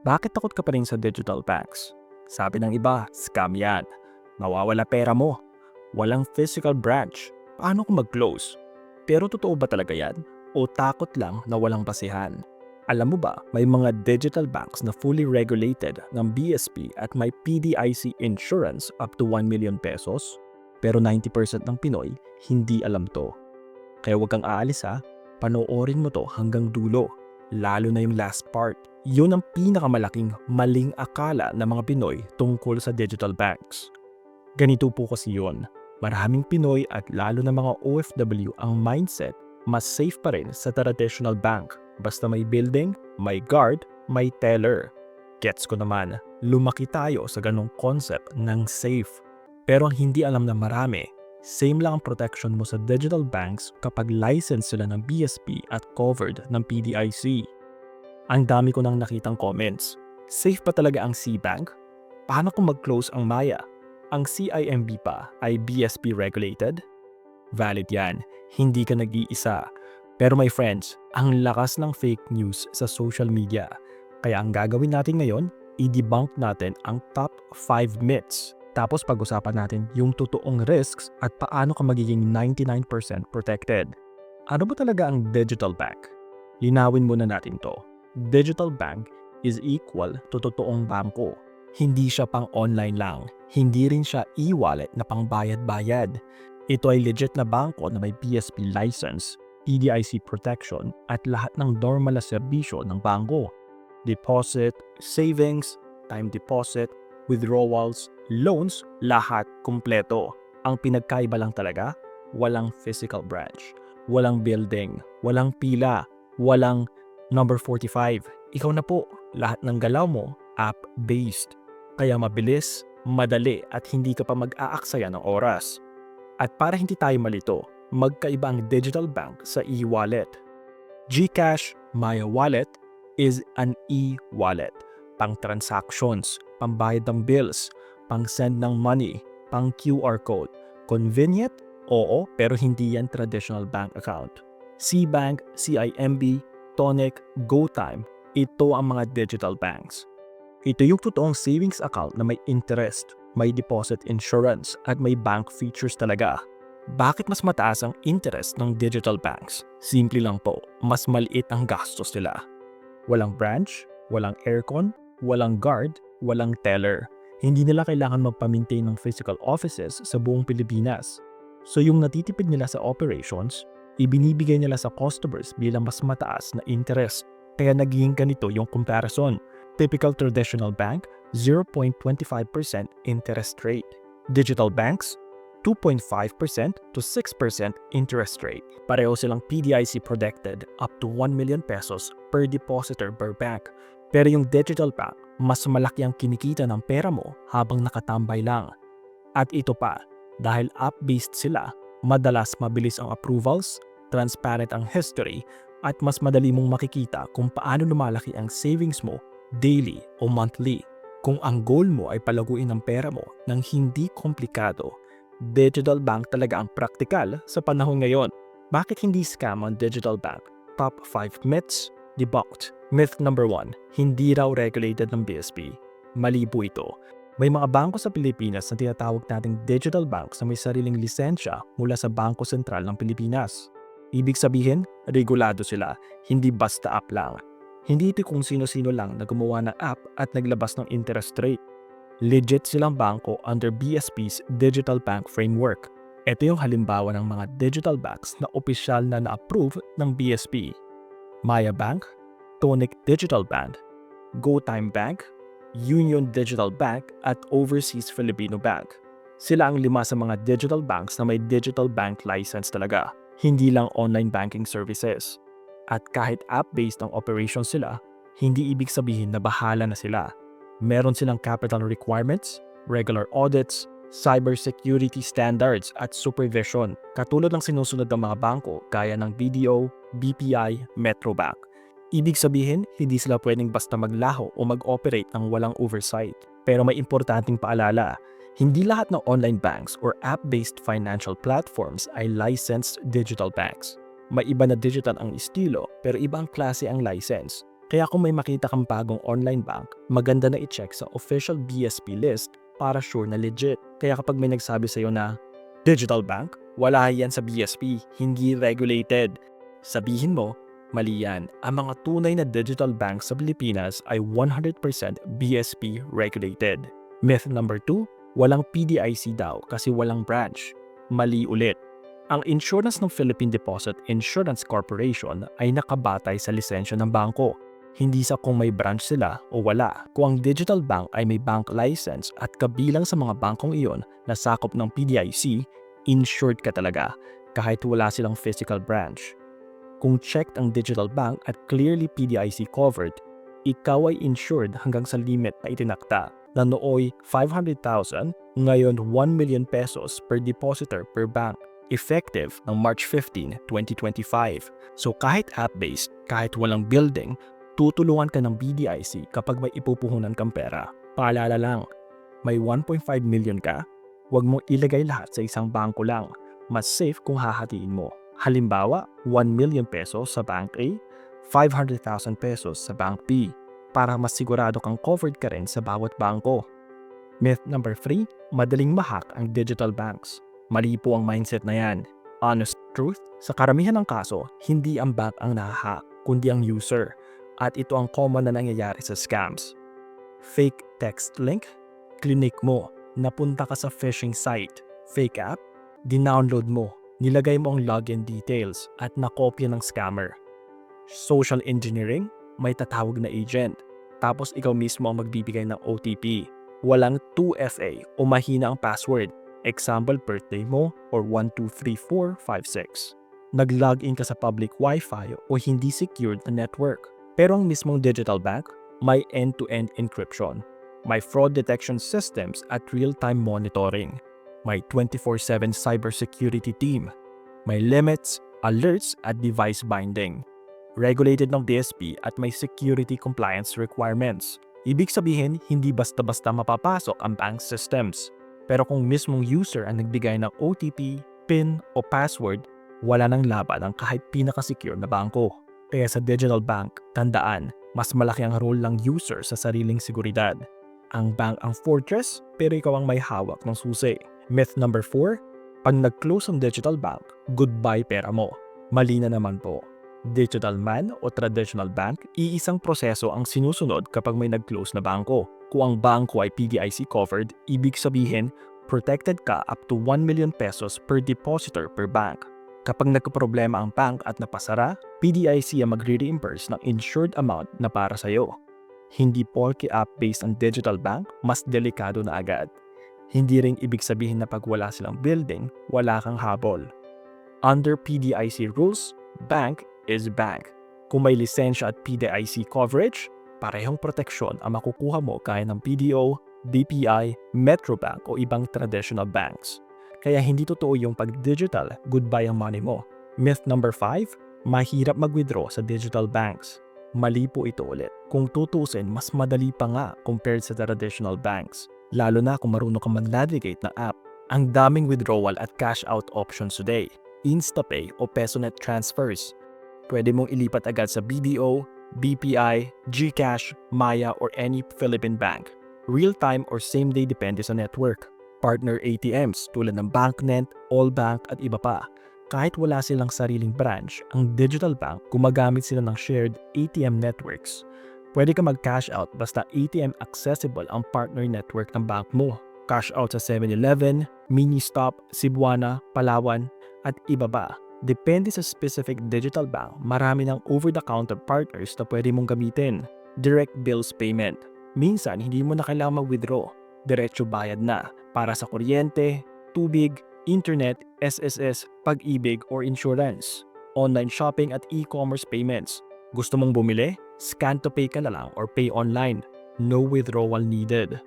Bakit takot ka pa rin sa digital banks? Sabi ng iba, scam yan. Mawawala pera mo. Walang physical branch. Paano kung mag-close? Pero totoo ba talaga yan? O takot lang na walang basihan? Alam mo ba, may mga digital banks na fully regulated ng BSP at may PDIC insurance up to 1 million pesos? Pero 90% ng Pinoy hindi alam to. Kaya huwag kang aalis ha, panoorin mo to hanggang dulo. Lalo na yung last part. Yun ang pinakamalaking maling akala ng mga Pinoy tungkol sa digital banks. Ganito po kasi yun. Maraming Pinoy at lalo na mga OFW ang mindset mas safe pa rin sa traditional bank. Basta may building, may guard, may teller. Gets ko naman, lumaki tayo sa ganong concept ng safe. Pero ang hindi alam na marami, same lang ang protection mo sa digital banks kapag license sila ng BSP at covered ng PDIC. Ang dami ko nang nakitang comments. Safe pa talaga ang C-Bank? Paano kung mag-close ang Maya? Ang CIMB pa ay BSP regulated? Valid yan, hindi ka nag-iisa. Pero my friends, ang lakas ng fake news sa social media. Kaya ang gagawin natin ngayon, i-debunk natin ang top 5 myths. Tapos pag-usapan natin yung totoong risks at paano ka magiging 99% protected. Ano ba talaga ang digital bank? Linawin muna natin to. Digital bank is equal to totoong bangko. Hindi siya pang online lang. Hindi rin siya e-wallet na pang bayad-bayad. Ito ay legit na bangko na may BSP license, PDIC protection at lahat ng normal na serbisyo ng bangko. Deposit, savings, time deposit, withdrawals, loans, lahat kumpleto. Ang pinagkaiba lang talaga, walang physical branch, walang building, walang pila, walang number 45. Ikaw na po, lahat ng galaw mo app-based. Kaya mabilis, madali at hindi ka pa mag-aaksaya ng oras. At para hindi tayo malito, magkaiba ang digital bank sa e-wallet. GCash Maya Wallet is an e-wallet. Pang transactions, pambayad ng bills, pang send ng money, pang QR code. Convenient? Oo, pero hindi yan traditional bank account. C-Bank, CIMB, Tonic, GoTime, ito ang mga digital banks. Ito yung totoong savings account na may interest, may deposit insurance at may bank features talaga. Bakit mas mataas ang interest ng digital banks? Simple lang po, mas maliit ang gastos nila. Walang branch, walang aircon, walang guard, walang teller. Hindi nila kailangan magpa-maintain ng physical offices sa buong Pilipinas. So yung natitipid nila sa operations, ibinibigay nila sa customers bilang mas mataas na interest. Kaya naging ganito yung comparison. Typical traditional bank, 0.25% interest rate. Digital banks, 2.5% to 6% interest rate. Pareho silang PDIC protected up to 1 million pesos per depositor per bank. Pero yung digital bank, mas malaki ang kinikita ng pera mo habang nakatambay lang. At ito pa, dahil app-based sila, madalas mabilis ang approvals, transparent ang history, at mas madali mong makikita kung paano lumalaki ang savings mo daily o monthly. Kung ang goal mo ay palaguin ang pera mo ng hindi komplikado, digital bank talaga ang praktikal sa panahon ngayon. Bakit hindi scam ang digital bank? Top 5 myths debunked. Myth number 1, hindi raw regulated ng BSP. Mali po ito. May mga bangko sa Pilipinas na tinatawag nating digital banks na may sariling lisensya mula sa Bangko Sentral ng Pilipinas. Ibig sabihin, regulado sila, hindi basta app lang. Hindi ito kung sino-sino lang na gumawa ng app at naglabas ng interest rate. Legit silang bangko under BSP's Digital Bank Framework. Ito yung halimbawa ng mga digital banks na opisyal na na-approve ng BSP. Maya Bank, Tonic Digital Bank, GoTime Bank, Union Digital Bank at Overseas Filipino Bank. Sila ang lima sa mga digital banks na may digital bank license talaga, hindi lang online banking services. At kahit app-based ang operations sila, hindi ibig sabihin na bahala na sila. Meron silang capital requirements, regular audits, cybersecurity standards at supervision katulad ng sinusunod ng mga bangko gaya ng BDO, BPI, Metrobank. Ibig sabihin, hindi sila pwedeng basta maglaho o mag-operate ng walang oversight. Pero may importanteng paalala, hindi lahat ng online banks or app-based financial platforms ay licensed digital banks. May iba na digital ang estilo pero ibang klase ang license. Kaya kung may makita kang bagong online bank, maganda na i-check sa official BSP list para sure na legit. Kaya kapag may nagsabi sa'yo na, Digital bank? Wala yan sa BSP, hindi regulated. Sabihin mo, mali yan. Ang mga tunay na digital bank sa Pilipinas ay 100% BSP regulated. Myth number 2, walang PDIC daw kasi walang branch. Mali ulit. Ang insurance ng Philippine Deposit Insurance Corporation ay nakabatay sa lisensya ng bangko hindi sa kung may branch sila o wala. Kung ang digital bank ay may bank license at kabilang sa mga bangkong iyon na sakop ng PDIC, insured ka talaga kahit wala silang physical branch. Kung checked ang digital bank at clearly PDIC covered, ikaw ay insured hanggang sa limit na itinakta na nooy 500,000, ngayon 1 million pesos per depositor per bank effective ng March 15, 2025. So kahit app-based, kahit walang building, tutulungan ka ng BDIC kapag may ipupuhunan kang pera. Paalala lang, may 1.5 million ka, huwag mo ilagay lahat sa isang bangko lang. Mas safe kung hahatiin mo. Halimbawa, 1 million pesos sa Bank A, 500,000 pesos sa Bank B para mas sigurado kang covered ka rin sa bawat bangko. Myth number 3, madaling mahak ang digital banks. Mali po ang mindset na yan. Honest truth, sa karamihan ng kaso, hindi ang bank ang nahahack, kundi ang user at ito ang common na nangyayari sa scams. Fake text link, clinic mo, napunta ka sa phishing site, fake app, dinownload mo, nilagay mo ang login details at nakopya ng scammer. Social engineering, may tatawag na agent, tapos ikaw mismo ang magbibigay ng OTP. Walang 2FA o mahina ang password, example birthday mo or 123456. Nag-login ka sa public wifi o hindi secured na network pero ang mismong digital bank, may end-to-end encryption, may fraud detection systems at real-time monitoring, may 24-7 cybersecurity team, may limits, alerts at device binding. Regulated ng DSP at may security compliance requirements. Ibig sabihin, hindi basta-basta mapapasok ang bank systems. Pero kung mismong user ang nagbigay ng OTP, PIN o password, wala nang laban ang kahit pinaka-secure na bangko. Kaya sa digital bank, tandaan, mas malaki ang role ng user sa sariling seguridad. Ang bank ang fortress, pero ikaw ang may hawak ng susi. Myth number 4, pag nag-close ang digital bank, goodbye pera mo. Mali na naman po. Digital man o traditional bank, iisang proseso ang sinusunod kapag may nag-close na bangko. Kung ang bangko ay PDIC covered, ibig sabihin, protected ka up to 1 million pesos per depositor per bank. Kapag nagkaproblema ang bank at napasara, PDIC ang magre-reimburse ng insured amount na para sa iyo. Hindi porke app based on digital bank, mas delikado na agad. Hindi ring ibig sabihin na pag wala silang building, wala kang habol. Under PDIC rules, bank is bank. Kung may lisensya at PDIC coverage, parehong proteksyon ang makukuha mo kaya ng PDO, BPI, Metrobank o ibang traditional banks. Kaya hindi totoo yung pag-digital, goodbye ang money mo. Myth number 5, mahirap mag-withdraw sa digital banks. Mali po ito ulit. Kung tutusin, mas madali pa nga compared sa traditional banks. Lalo na kung marunong ka mag-navigate na app. Ang daming withdrawal at cash out options today. InstaPay o PesoNet transfers. Pwede mong ilipat agad sa BDO, BPI, GCash, Maya or any Philippine bank. Real-time or same-day depende sa network partner ATMs tulad ng BankNet, Allbank at iba pa. Kahit wala silang sariling branch, ang digital bank gumagamit sila ng shared ATM networks. Pwede ka mag-cash out basta ATM accessible ang partner network ng bank mo. Cash out sa 7-Eleven, Mini-Stop, Cebuana, Palawan, at iba ba. Depende sa specific digital bank, marami ng over-the-counter partners na pwede mong gamitin. Direct bills payment. Minsan, hindi mo na kailangan mag-withdraw. Diretso bayad na para sa kuryente, tubig, internet, SSS, pag-ibig or insurance, online shopping at e-commerce payments. Gusto mong bumili? Scan to pay ka na lang or pay online. No withdrawal needed.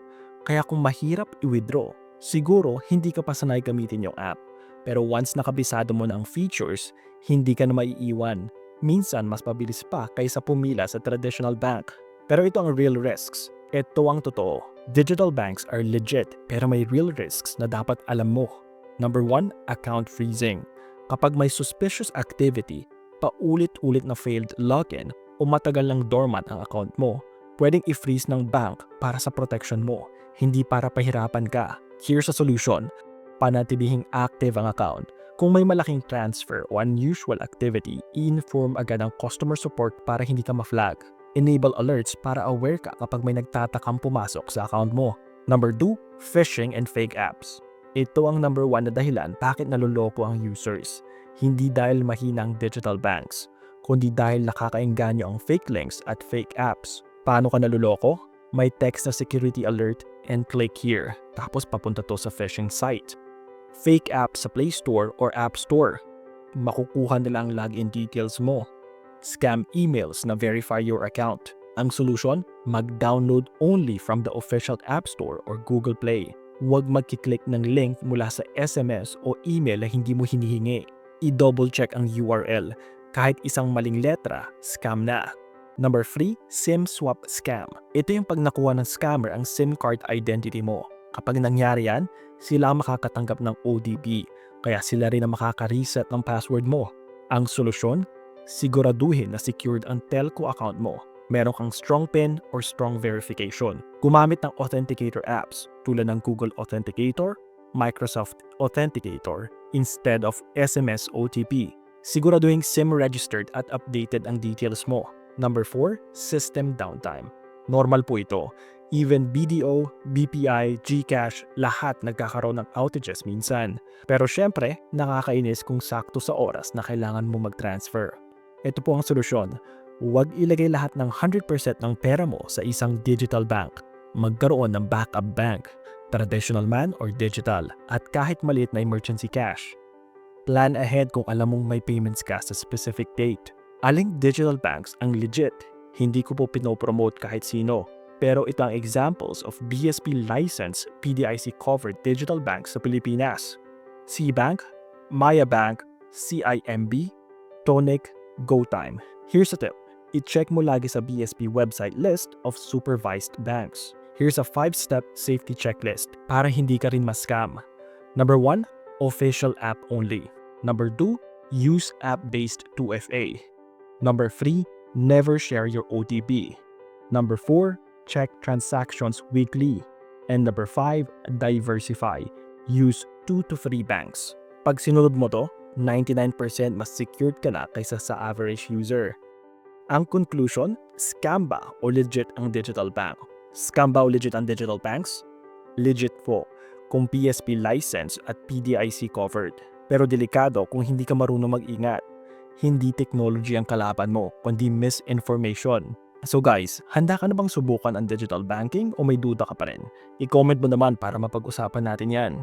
Kaya kung mahirap i-withdraw, siguro hindi ka pa sanay gamitin yung app. Pero once nakabisado mo na ang features, hindi ka na maiiwan. Minsan mas pabilis pa kaysa pumila sa traditional bank. Pero ito ang real risks. Ito ang totoo. Digital banks are legit pero may real risks na dapat alam mo. Number 1, account freezing. Kapag may suspicious activity, paulit-ulit na failed login o matagal lang dormant ang account mo, pwedeng i-freeze ng bank para sa protection mo, hindi para pahirapan ka. Here's a solution. Panatilihing active ang account. Kung may malaking transfer o unusual activity, i-inform agad ang customer support para hindi ka ma-flag. Enable alerts para aware ka kapag may nagtatakang pumasok sa account mo. Number 2, phishing and fake apps. Ito ang number 1 na dahilan bakit naloloko ang users. Hindi dahil mahina ang digital banks, kundi dahil nakakaengganyo ang fake links at fake apps. Paano ka naloloko? May text na security alert and click here. Tapos papunta to sa phishing site. Fake app sa Play Store or App Store. Makukuha nila ang login details mo. Scam emails na verify your account. Ang solution? Mag-download only from the official App Store or Google Play. Huwag magkiklik ng link mula sa SMS o email na hindi mo hinihingi. I-double check ang URL. Kahit isang maling letra, scam na. Number 3, SIM swap scam. Ito yung pag nakuha ng scammer ang SIM card identity mo. Kapag nangyari yan, sila ang makakatanggap ng ODP, kaya sila rin ang makaka-reset ng password mo. Ang solusyon? Siguraduhin na secured ang telco account mo. Meron kang strong PIN or strong verification. Gumamit ng authenticator apps tulad ng Google Authenticator, Microsoft Authenticator instead of SMS OTP. Siguraduhin SIM registered at updated ang details mo. Number 4, system downtime. Normal po ito. Even BDO, BPI, GCash, lahat nagkakaroon ng outages minsan. Pero syempre, nakakainis kung sakto sa oras na kailangan mo mag-transfer. Ito po ang solusyon. Huwag ilagay lahat ng 100% ng pera mo sa isang digital bank. Magkaroon ng backup bank, traditional man or digital, at kahit maliit na emergency cash. Plan ahead kung alam mong may payments ka sa specific date. Aling digital banks ang legit. Hindi ko po pinopromote kahit sino. Pero ito ang examples of BSP licensed PDIC covered digital banks sa Pilipinas. CBank, Maya Bank, CIMB, Tonic, GoTime. Here's a tip. I-check mo lagi sa BSP website list of supervised banks. Here's a 5-step safety checklist para hindi ka rin ma-scam. Number 1, official app only. Number 2, use app-based 2FA. Number 3, never share your OTP. Number 4, check transactions weekly. And number 5, diversify. Use 2 to 3 banks. Pag sinunod mo to, 99% mas secured ka na kaysa sa average user. Ang conclusion, scam ba o legit ang digital bank? Scam ba o legit ang digital banks? Legit po, kung PSP license at PDIC covered. Pero delikado kung hindi ka marunong mag-ingat. Hindi technology ang kalaban mo, kundi misinformation. So guys, handa ka na bang subukan ang digital banking o may duda ka pa rin? I-comment mo naman para mapag-usapan natin yan.